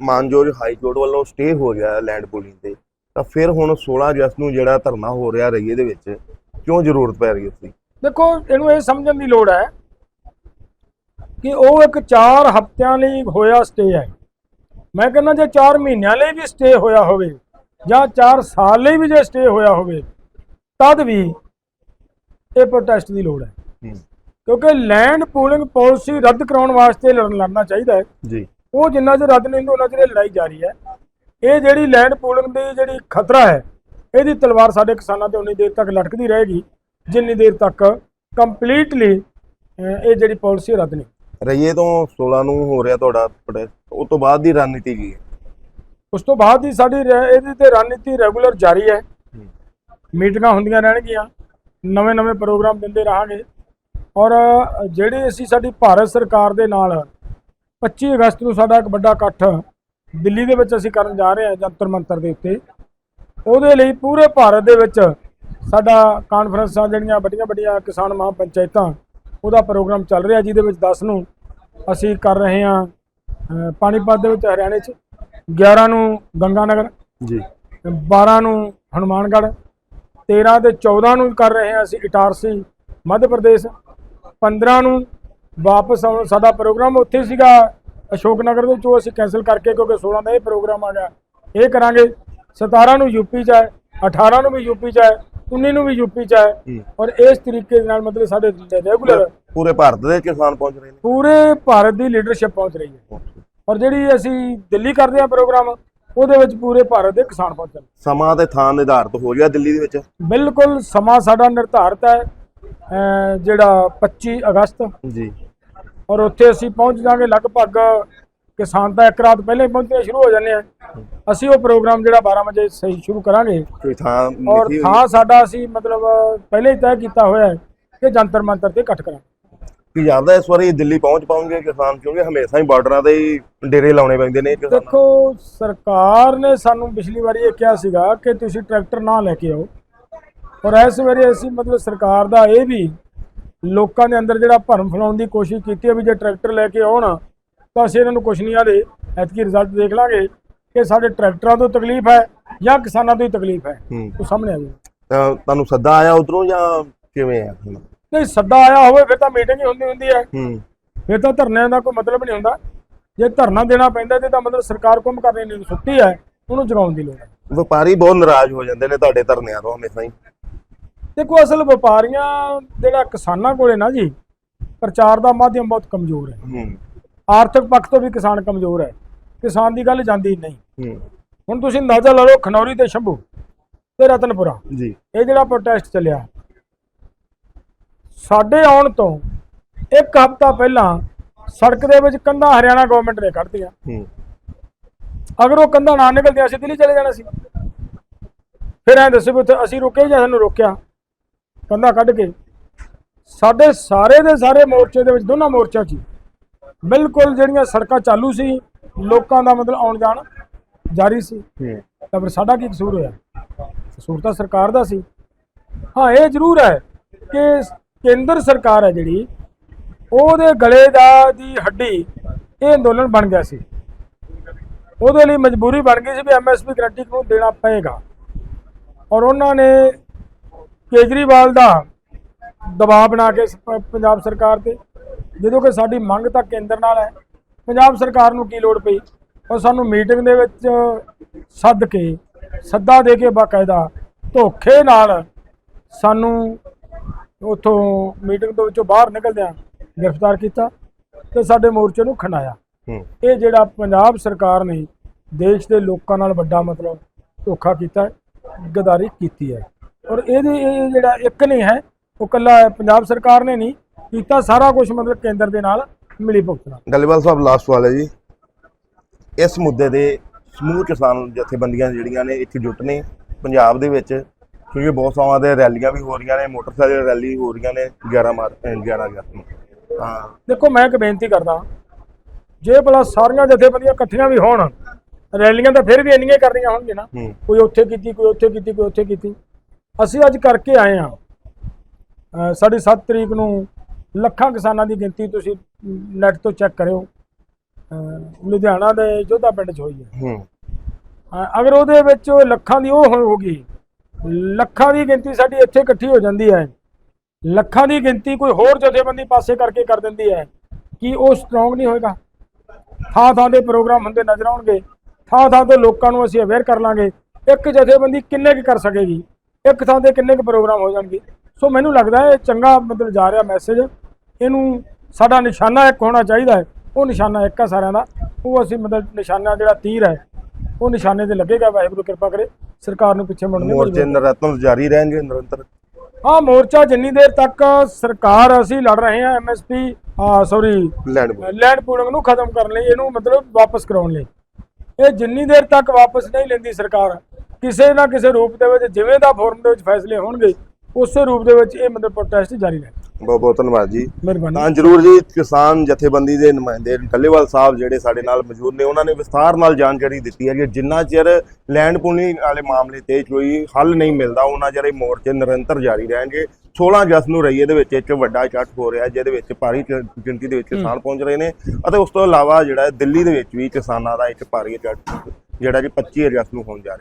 ਮਾਨਯੋਗ ਹਾਈ ਕੋਰਟ ਵੱਲੋਂ ਸਟੇ ਹੋ ਗਿਆ ਲੈਂਡ ਪੂਲਿੰਗ ਤੇ ਤਾਂ ਫਿਰ ਹੁਣ 16 ਅਗਸਤ ਨੂੰ ਜਿਹੜਾ ਧਰਨਾ ਹੋ ਰਿਹਾ ਰਈਏ ਦੇ ਵਿੱਚ ਕਿਉਂ ਜ਼ਰੂਰਤ ਪੈ ਰਹੀ ਦੀ ਦੇਖੋ ਇਹਨੂੰ ਇਹ ਸਮਝਣ ਦੀ ਲੋੜ ਹੈ ਕਿ ਉਹ ਇੱਕ 4 ਹਫ਼ਤਿਆਂ ਲਈ ਹੋਇਆ ਸਟੇ ਹੈ। ਮੈਂ ਕਹਿੰਦਾ ਜੇ 4 ਮਹੀਨਿਆਂ ਲਈ ਵੀ ਸਟੇ ਹੋਇਆ ਹੋਵੇ ਜਾਂ 4 ਸਾਲ ਲਈ ਵੀ ਜੇ ਸਟੇ ਹੋਇਆ ਹੋਵੇ ਤਦ ਵੀ ਇਹ ਪ੍ਰੋਟੈਸਟ ਦੀ ਲੋੜ ਹੈ। ਕਿਉਂਕਿ ਲੈਂਡ ਪੂਲਿੰਗ ਪਾਲਿਸੀ ਰੱਦ ਕਰਾਉਣ ਵਾਸਤੇ ਲੜਨ ਲੜਨਾ ਚਾਹੀਦਾ ਹੈ। ਜੀ। ਉਹ ਜਿੰਨਾ ਚਿਰ ਰੱਦ ਨਹੀਂ ਹੁੰਦਾ ਉਹਨਾਂ ਚਿਰ ਲੜਾਈ ਜਾਰੀ ਹੈ। ਇਹ ਜਿਹੜੀ ਲੈਂਡ ਪੂਲਿੰਗ ਦੀ ਜਿਹੜੀ ਖਤਰਾ ਹੈ ਇਹਦੀ ਤਲਵਾਰ ਸਾਡੇ ਕਿਸਾਨਾਂ ਤੇ ਉਨੀ ਦੇਰ ਤੱਕ ਲਟਕਦੀ ਰਹੇਗੀ ਜਿੰਨੀ ਦੇਰ ਤੱਕ ਕੰਪਲੀਟਲੀ ਇਹ ਜਿਹੜੀ ਪਾਲਿਸੀ ਰੱਦ ਨਹੀਂ। ਰਈਏ ਤੋਂ 16 ਨੂੰ ਹੋ ਰਿਹਾ ਤੁਹਾਡਾ ਉਸ ਤੋਂ ਬਾਅਦ ਦੀ ਰਣਨੀਤੀ ਕੀ ਹੈ? ਉਸ ਤੋਂ ਬਾਅਦ ਦੀ ਸਾਡੀ ਇਹਦੀ ਤੇ ਰਣਨੀਤੀ ਰੈਗੂਲਰ ਜਾਰੀ ਹੈ। ਮੀਟਿੰਗਾਂ ਹੁੰਦੀਆਂ ਰਹਿਣਗੀਆਂ ਨਵੇਂ ਨਵੇਂ ਪ੍ਰੋਗਰਾਮ ਦਿੰਦੇ ਰਹਾਂਗੇ। ਔਰ ਜਿਹੜੀ ਅਸੀਂ ਸਾਡੀ ਭਾਰਤ ਸਰਕਾਰ ਦੇ ਨਾਲ 25 ਅਗਸਤ ਨੂੰ ਸਾਡਾ ਇੱਕ ਵੱਡਾ ਇਕੱਠ ਦਿੱਲੀ ਦੇ ਵਿੱਚ ਅਸੀਂ ਕਰਨ ਜਾ ਰਹੇ ਹਾਂ ਜੰਤਰ ਮੰਤਰ ਦੇ ਉੱਤੇ। ਉਹਦੇ ਲਈ ਪੂਰੇ ਭਾਰਤ ਦੇ ਵਿੱਚ ਸਾਡਾ ਕਾਨਫਰੰਸਾਂ ਜਿਹੜੀਆਂ ਵੱਡੀਆਂ ਵੱਡੀਆਂ ਕਿਸਾਨ ਮਹਾਪੰਚਾਇਤਾਂ ਉਹਦਾ ਪ੍ਰੋਗਰਾਮ ਚੱਲ ਰਿਹਾ ਜਿਹਦੇ ਵਿੱਚ 10 ਨੂੰ ਅਸੀਂ ਕਰ ਰਹੇ ਹਾਂ ਪਾਣੀਪਤ ਦੇ ਵਿੱਚ ਹਰਿਆਣੇ 'ਚ 11 ਨੂੰ ਗੰਗਾਨਗਰ ਜੀ। 12 ਨੂੰ ਹਨੂਮਾਨਗੜ੍ਹ 13 ਤੇ 14 ਨੂੰ ਕਰ ਰਹੇ ਹਾਂ ਅਸੀਂ ਇਟਾਰਸੀ ਮੱਧ ਪ੍ਰਦੇਸ਼ 15 ਨੂੰ ਵਾਪਸ ਸਾਡਾ ਪ੍ਰੋਗਰਾਮ ਉੱਥੇ ਸੀਗਾ ਅਸ਼ੋਕ ਨਗਰ ਦੇ ਚੋਂ ਅਸੀਂ ਕੈਨਸਲ ਕਰਕੇ ਕਿਉਂਕਿ 16 ਦਾ ਇਹ ਪ੍ਰੋਗਰਾਮ ਆ ਗਿਆ। ਇਹ ਕਰਾਂਗੇ। 17 ਨੂੰ ਯੂਪੀ 'ਚ ਹੈ 18 ਨੂੰ ਵੀ ਯੂਪੀ 'ਚ ਹੈ 19 ਨੂੰ ਵੀ ਯੂਪੀ 'ਚ ਹੈ। ਔਰ ਇਸ ਤਰੀਕੇ ਦੇ ਨਾਲ ਮਤਲਬ ਸਾਡੇ ਰੈਗੂਲਰ ਪੂਰੇ ਭਾਰਤ ਦੇ ਕਿਸਾਨ ਪਹੁੰਚ ਰਹੇ ਨੇ? ਪੂਰੇ ਭਾਰਤ ਦੀ ਲੀਡਰਸ਼ਿਪ ਪਹੁੰਚ ਰਹੀ ਹੈ। ਔਰ ਜਿਹੜੀ ਅਸੀਂ ਦਿੱਲੀ ਕਰਦੇ ਹਾਂ ਪ੍ਰੋਗਰਾਮ ਉਹਦੇ ਵਿੱਚ ਪੂਰੇ ਭਾਰਤ ਦੇ ਕਿਸਾਨ ਪਹੁੰਚਣ ਸਮਾਂ ਤੇ ਥਾਂ ਨਿਰਧਾਰਤ ਹੋ ਗਿਆ ਦਿੱਲੀ ਦੇ ਵਿੱਚ? ਬਿਲਕੁਲ ਸਮਾਂ ਸਾਡਾ ਨਿਰਧਾਰਤ ਹੈ ਜਿਹੜਾ 25 ਅਗਸਤ ਜੀ। ਔਰ ਉੱਥੇ ਅਸੀਂ ਪਹੁੰਚ ਜਾਾਂਗੇ ਲਗਭਗ ਕਿਸਾਨ ਤਾਂ ਇੱਕ ਰਾਤ ਪਹਿਲਾਂ ਹੀ ਪਹੁੰਚਣੇ ਸ਼ੁਰੂ ਹੋ ਜਾਂਦੇ ਆ। ਅਸੀਂ ਉਹ ਪ੍ਰੋਗਰਾਮ ਜਿਹੜਾ 12 ਵਜੇ ਸਹੀ ਸ਼ੁਰੂ ਕਰਾਂਗੇ। ਕੋਈ ਥਾਂ ਔਰ ਥਾਂ ਸਾਡਾ ਅਸੀਂ ਮਤਲਬ ਪਹਿਲੇ ਹੀ ਤੈਅ ਕੀਤਾ ਹੋਇਆ ਹੈ ਕਿ ਜੰਤਰ ਮੰਤਰ ਤੇ ਇਕੱਠ ਕਰਾਂਗੇ। ਕੀ ਜਾਂਦਾ ਇਸ ਵਾਰੀ ਦਿੱਲੀ ਪਹੁੰਚ ਪਾਉਂਗੇ ਕਿਸਾਨ? ਕਿਉਂਕਿ ਹਮੇਸ਼ਾ ਹੀ ਬਾਰਡਰਾਂ ਤੇ ਹੀ ਡੇਰੇ ਲਾਉਣੇ ਪੈਂਦੇ ਨੇ ਕਿਸਾਨਾਂ। ਦੇਖੋ ਸਰਕਾਰ ਨੇ ਸਾਨੂੰ ਪਿਛਲੀ ਵਾਰੀ ਇਹ ਕਿਹਾ ਸੀਗਾ ਕਿ ਤੁਸੀਂ ਟਰੈਕਟਰ ਨਾ ਲੈ ਕੇ ਆਓ। ਔਰ ਇਸ ਵਾਰੀ ਅਸੀਂ ਮਤਲਬ ਸਰਕਾਰ ਦਾ ਇਹ ਵੀ ਲੋਕਾਂ ਦੇ ਅੰਦਰ ਜਿਹੜਾ ਭਰਮ ਫੈਲਾਉਣ ਦੀ ਕੋਸ਼ਿਸ਼ ਕੀਤੀ ਹੈ ਵੀ ਜੇ ਟਰੈਕਟਰ ਲੈ ਕੇ ਆਉਣ ਤਾਂ ਅਸੀਂ ਇਹਨਾਂ ਨੂੰ ਕੁਝ ਨਹੀਂ ਆਦੇ ਐਤਕੀ ਰਿਜ਼ਲਟ ਦੇਖ ਲਾਂਗੇ ਕਿ ਸਾਡੇ ਟਰੈਕਟਰਾਂ ਤੋਂ ਤਕਲੀਫ ਹੈ ਜਾਂ ਕਿਸਾਨਾਂ ਤੋਂ ਹੀ ਤਕਲੀਫ ਹੈ। ਉਹ ਸਾਹਮਣੇ ਆ ਜਾਊ ਤਾਂ ਤੁਹਾਨੂੰ ਸੱਦਾ ਆਇਆ ਉਧਰੋਂ ਜਾਂ ਕਿਵੇਂ ਆ? ਨਹੀਂ ਸੱਦਾ ਆਇਆ ਹੋਵੇ ਫਿਰ ਤਾਂ ਮੀਟਿੰਗ ਹੀ ਹੁੰਦੀ ਹੁੰਦੀ ਹੈ। ਹੂੰ। ਫਿਰ ਤਾਂ ਧਰਨਿਆਂ ਦਾ ਕੋਈ ਮਤਲਬ ਨਹੀਂ ਹੁੰਦਾ। ਜੇ ਧਰਨਾ ਦੇਣਾ ਪੈਂਦਾ ਤੇ ਤਾਂ ਮਤਲਬ ਸਰਕਾਰ ਕੰਮ ਕਰਨੀ ਨਹੀਂ ਸੁੱਤੀ ਹੈ ਉਹਨੂੰ ਜਗਾਉਣ ਦੀ ਲੋੜ ਹੈ। ਵਪਾਰੀ ਬਹੁਤ ਨਾਰਾਜ਼ ਹੋ ਜਾਂਦੇ ਨੇ ਤੁਹਾਡੇ ਧਰਨਿਆਂ ਤੋਂ ਹਮੇਸ਼ਾ ਹੀ। ਦੇਖੋ ਅਸਲ ਵਪਾਰੀਆਂ ਜਿਹੜਾ ਕਿਸਾਨਾਂ ਕੋਲੇ ਨਾ ਜੀ ਪ੍ਰਚਾਰ ਦਾ ਮਾਧਿਅਮ ਬਹੁਤ ਕਮਜ਼ੋਰ ਹੈ। ਆਰਥਿਕ ਪੱਖ ਤੋਂ ਵੀ ਕਿਸਾਨ ਕਮਜ਼ੋਰ ਹੈ। ਕਿਸਾਨ ਦੀ ਗੱਲ ਜਾਂਦੀ ਨਹੀਂ। ਹੁਣ ਤੁਸੀਂ ਅੰਦਾਜ਼ਾ ਲਾ ਲਓ ਖਨੌਰੀ ਤੇ ਸ਼ੰਭੂ ਤੇ ਰਤਨਪੁਰਾ। ਜੀ। ਇਹ ਜਿਹੜਾ ਪ੍ਰੋਟੈਸਟ ਚੱਲਿਆ ਸਾਡੇ ਆਉਣ ਤੋਂ ਇੱਕ ਹਫ਼ਤਾ ਪਹਿਲਾਂ ਸੜਕ ਦੇ ਵਿੱਚ ਕੰਧਾਂ ਹਰਿਆਣਾ ਗਵਰਨਮੈਂਟ ਨੇ ਕੱਢਤੀਆਂ। ਅਗਰ ਉਹ ਕੰਧਾਂ ਨਾ ਨਿਕਲਦੀਆਂ ਅਸੀਂ ਦਿੱਲੀ ਚਲੇ ਜਾਣਾ ਸੀ। ਫਿਰ ਐਂ ਦੱਸੋ ਵੀ ਉੱਥੇ ਅਸੀਂ ਰੁਕੇ ਜਾਂ ਸਾਨੂੰ ਰੋਕਿਆ? ਕੰਧਾਂ ਕੱਢ ਕੇ। ਸਾਡੇ ਸਾਰੇ ਦੇ ਸਾਰੇ ਮੋਰਚੇ ਦੇ ਵਿੱਚ ਦੋਨਾਂ ਮੋਰਚਿਆਂ 'ਚ ਬਿਲਕੁਲ ਜਿਹੜੀਆਂ ਸੜਕਾਂ ਚਾਲੂ ਸੀ ਲੋਕਾਂ ਦਾ ਮਤਲਬ ਆਉਣ ਜਾਣ ਜਾਰੀ ਸੀ। ਤਾਂ ਫਿਰ ਸਾਡਾ ਕੀ ਕਸੂਰ ਹੋਇਆ? ਕਸੂਰ ਤਾਂ ਸਰਕਾਰ ਦਾ ਸੀ। ਹਾਂ ਇਹ ਜ਼ਰੂਰ ਹੈ ਕਿ ਕੇਂਦਰ ਸਰਕਾਰ ਹੈ ਜਿਹੜੀ ਉਹਦੇ ਗਲੇ ਦਾ ਦੀ ਹੱਡੀ ਇਹ ਅੰਦੋਲਨ ਬਣ ਗਿਆ ਸੀ। ਉਹਦੇ ਲਈ ਮਜਬੂਰੀ ਬਣ ਗਈ ਸੀ ਵੀ ਐਮਐਸਪੀ ਗਰੰਟੀ ਨੂੰ ਦੇਣਾ ਪਏਗਾ। ਔਰ ਉਹਨਾਂ ਨੇ ਕੇਜਰੀਵਾਲ ਦਾ ਦਬਾਅ ਬਣਾ ਕੇ ਪੰਜਾਬ ਸਰਕਾਰ ਤੇ। ਜਦੋਂ ਕਿ ਸਾਡੀ ਮੰਗ ਤਾਂ ਕੇਂਦਰ ਨਾਲ ਹੈ। ਪੰਜਾਬ ਸਰਕਾਰ ਨੂੰ ਕੀ ਲੋੜ ਪਈ? ਔਰ ਸਾਨੂੰ ਮੀਟਿੰਗ ਦੇ ਵਿੱਚ ਸੱਦ ਕੇ ਸੱਦਾ ਦੇ ਕੇ ਬਾਕਾਇਦਾ ਧੋਖੇ ਨਾਲ ਸਾਨੂੰ ਉਥੋਂ ਮੀਟਿੰਗ ਤੋਂ ਵਿੱਚੋਂ ਬਾਹਰ ਨਿਕਲਦਿਆਂ ਗ੍ਰਿਫਤਾਰ ਕੀਤਾ ਤੇ ਸਾਡੇ ਮੋਰਚੇ ਨੂੰ ਖੰਡਾਇਆ। ਹੂੰ। ਇਹ ਜਿਹੜਾ ਪੰਜਾਬ ਸਰਕਾਰ ਨੇ ਦੇਸ਼ ਦੇ ਲੋਕਾਂ ਨਾਲ ਵੱਡਾ ਮਤਲਬ ਧੋਖਾ ਕੀਤਾ ਗਦਾਰੀ ਕੀਤੀ ਹੈ। ਔਰ ਇਹਦੇ ਇਹ ਜਿਹੜਾ ਇੱਕ ਨਹੀਂ ਹੈ ਉਹ ਕੱਲਾ ਪੰਜਾਬ ਸਰਕਾਰ ਨੇ ਨਹੀਂ ਕੀਤਾ ਸਾਰਾ ਕੁਝ ਮਤਲਬ ਕੇਂਦਰ ਦੇ ਨਾਲ ਮਿਲੀ ਭੁਗਤ ਨਾਲ। ਗੱਲੇਵਾਲ ਸਾਹਿਬ ਲਾਸਟ ਵਾਲਾ ਜੀ। ਇਸ ਮੁੱਦੇ ਦੇ ਸਮੂਹ ਕਿਸਾਨ ਜਥੇਬੰਦੀਆਂ ਜਿਹੜੀਆਂ ਨੇ ਇੱਥੇ ਜੁਟ ਨੇ ਪੰਜਾਬ ਦੇ ਵਿੱਚ ਕਿਉਂਕਿ ਬਹੁਤ ਸਾਵਾਂ ਦੇ ਰੈਲੀਆਂ ਵੀ ਹੋ ਰਹੀਆਂ ਨੇ ਮੋਟਰਸਾਈਕਲ ਰੈਲੀ ਹੋ ਰਹੀਆਂ ਨੇ 11 ਮਾਰ 11 ਅਗਸਤ ਨੂੰ। ਹਾਂ। ਦੇਖੋ ਮੈਂ ਇੱਕ ਬੇਨਤੀ ਕਰਦਾ ਜੇ ਭਲਾ ਸਾਰੀਆਂ ਜਥੇਬੰਦੀਆਂ ਇਕੱਠੀਆਂ ਵੀ ਹੋਣ ਰੈਲੀਆਂ ਤਾਂ ਫਿਰ ਵੀ ਇੰਨੀਆਂ ਕਰਨੀਆਂ ਹੋਣਗੀਆਂ ਨਾ। ਕੋਈ ਉੱਥੇ ਕੀਤੀ ਕੋਈ ਉੱਥੇ ਕੀਤੀ ਕੋਈ ਉੱਥੇ ਕੀਤੀ। ਅਸੀਂ ਅੱਜ ਕਰਕੇ ਆਏ ਆ ਸਾਡੀ 7 ਤਰੀਕ ਨੂੰ ਲੱਖਾਂ ਕਿਸਾਨਾਂ ਦੀ ਗਿਣਤੀ ਤੁਸੀਂ ਨੈਟ ਤੋਂ ਚੈੱਕ ਕਰਿਓ। ਲੁਧਿਆਣਾ ਦੇ ਜੋਧਾ ਪਿੰਡ 'ਚ ਹੋਈ ਹੈ। ਅਗਰ ਉਹਦੇ ਵਿੱਚ ਉਹ ਲੱਖਾਂ ਦੀ ਉਹ ਹੋ- ਹੋਗੀ ਲੱਖਾਂ ਦੀ ਗਿਣਤੀ ਸਾਡੀ ਇੱਥੇ ਇਕੱਠੀ ਹੋ ਜਾਂਦੀ ਹੈ। ਲੱਖਾਂ ਦੀ ਗਿਣਤੀ ਕੋਈ ਹੋਰ ਜਥੇਬੰਦੀ ਪਾਸੇ ਕਰਕੇ ਕਰ ਦਿੰਦੀ ਹੈ ਕੀ ਉਹ ਸਟਰੋਂਗ ਨਹੀਂ ਹੋਏਗਾ। ਥਾਂ ਥਾਂ ਦੇ ਪ੍ਰੋਗਰਾਮ ਹੁੰਦੇ ਨਜ਼ਰ ਆਉਣਗੇ। ਥਾਂ ਥਾਂ ਤੇ ਲੋਕਾਂ ਨੂੰ ਅਸੀਂ ਅਵੇਅਰ ਕਰ ਲਾਂਗੇ। ਇੱਕ ਜਥੇਬੰਦੀ ਕਿੰਨੇ ਕੁ ਕਰ ਸਕੇਗੀ? ਇੱਕ ਥਾਂ ਤੇ ਕਿੰਨੇ ਕੁ ਪ੍ਰੋਗਰਾਮ ਹੋ ਜਾਣਗੇ। ਸੋ ਮੈਨੂੰ ਲੱਗਦਾ ਹੈ ਇਹ ਚੰਗਾ ਮਤਲਬ ਜਾ ਰਿਹਾ ਮੈਸੇਜ ਇਹਨੂੰ ਸਾਡਾ ਨਿਸ਼ਾਨਾ ਇੱਕ ਹੋਣਾ ਚਾਹੀਦਾ ਹੈ। ਉਹ ਨਿਸ਼ਾਨਾ ਇੱਕ ਆ ਸਾਰਿਆਂ ਦਾ। ਉਹ ਅਸੀਂ ਮਤਲਬ ਨਿਸ਼ਾਨਾ ਜਿਹੜਾ ਤੀਰ ਹੈ ਉਹ ਨਿਸ਼ਾਨੇ ਤੇ ਲੱਗੇਗਾ। ਵਾਹਿਗੁਰੂ ਕਿਰਪਾ ਕਰੇ ਸਰਕਾਰ ਨੂੰ ਪਿੱਛੇ ਮੁੜਨ ਦੀ ਮੋਰਚੇ ਨਰਤਨ ਜਾਰੀ ਰਹਿਣਗੇ ਨਿਰੰਤਰ। ਹਾਂ ਮੋਰਚਾ ਜਿੰਨੀ ਦੇਰ ਤੱਕ ਸਰਕਾਰ ਅਸੀਂ ਲੜ ਰਹੇ ਹਾਂ ਐਮਐਸਪੀ ਸੌਰੀ ਲੈਂਡ ਪੂਲਿੰਗ ਨੂੰ ਖਤਮ ਕਰਨ ਲਈ ਇਹਨੂੰ ਮਤਲਬ ਵਾਪਸ ਕਰਾਉਣ ਲਈ। ਇਹ ਜਿੰਨੀ ਦੇਰ ਤੱਕ ਵਾਪਸ ਨਹੀਂ ਲੈਂਦੀ ਸਰਕਾਰ ਕਿਸੇ ਨਾ ਕਿਸੇ ਰੂਪ ਦੇ ਵਿੱਚ ਜਿਵੇਂ ਦਾ ਫੋਰਮ ਦੇ ਵਿੱਚ ਫੈਸਲੇ ਹੋਣਗੇ ਉਸੇ ਰੂਪ ਦੇ ਵਿੱਚ ਇਹ ਮਤਲਬ ਪ੍ਰੋਟੈਸਟ ਜਾਰੀ ਰਹੇ ਬਹੁਤ ਬਹੁਤ ਧੰਨਵਾਦ ਜੀ। ਮਿਹਰਬਾਨੀ। ਤਾਂ ਜਰੂਰ ਜੀ ਕਿਸਾਨ ਜਥੇਬੰਦੀ ਦੇ ਨੁਮਾਇੰਦੇ ਡੱਲੇਵਾਲ ਸਾਹਿਬ ਜਿਹੜੇ ਸਾਡੇ ਨਾਲ ਮੌਜੂਦ ਨੇ ਉਹਨਾਂ ਨੇ ਵਿਸਥਾਰ ਨਾਲ ਜਾਣਕਾਰੀ ਦਿੱਤੀ ਹੈ ਕਿ ਜਿੰਨਾ ਚਿਰ ਲੈਂਡ ਪੂਲਿੰਗ ਵਾਲੇ ਮਾਮਲੇ ਤੇ ਕੋਈ ਹੱਲ ਨਹੀਂ ਮਿਲਦਾ ਉਹਨਾਂ ਚਿਰ ਇਹ ਮੋਰਚੇ ਨਿਰੰਤਰ ਜਾਰੀ ਰਹਿਣਗੇ। 16 ਅਗਸਤ ਨੂੰ ਰਈਏ ਦੇ ਵਿੱਚ ਇੱਕ ਵੱਡਾ ਇਕੱਠ ਹੋ ਰਿਹਾ ਜਿਹਦੇ ਵਿੱਚ ਭਾਰੀ ਗਿਣਤੀ ਦੇ ਵਿੱਚ ਕਿਸਾਨ ਪਹੁੰਚ ਰਹੇ ਨੇ ਅਤੇ ਉਸ ਤੋਂ ਇਲਾਵਾ ਜਿਹੜਾ ਦਿੱਲੀ ਦੇ ਵਿੱਚ ਵੀ ਕਿਸਾਨਾਂ ਦਾ ਇੱਕ ਭਾਰੀ ਇਕੱਠ ਜਿਹੜਾ ਕਿ 25 ਅਗਸਤ ਨੂੰ ਹੋਣ ਜਾ ਰਿਹਾ।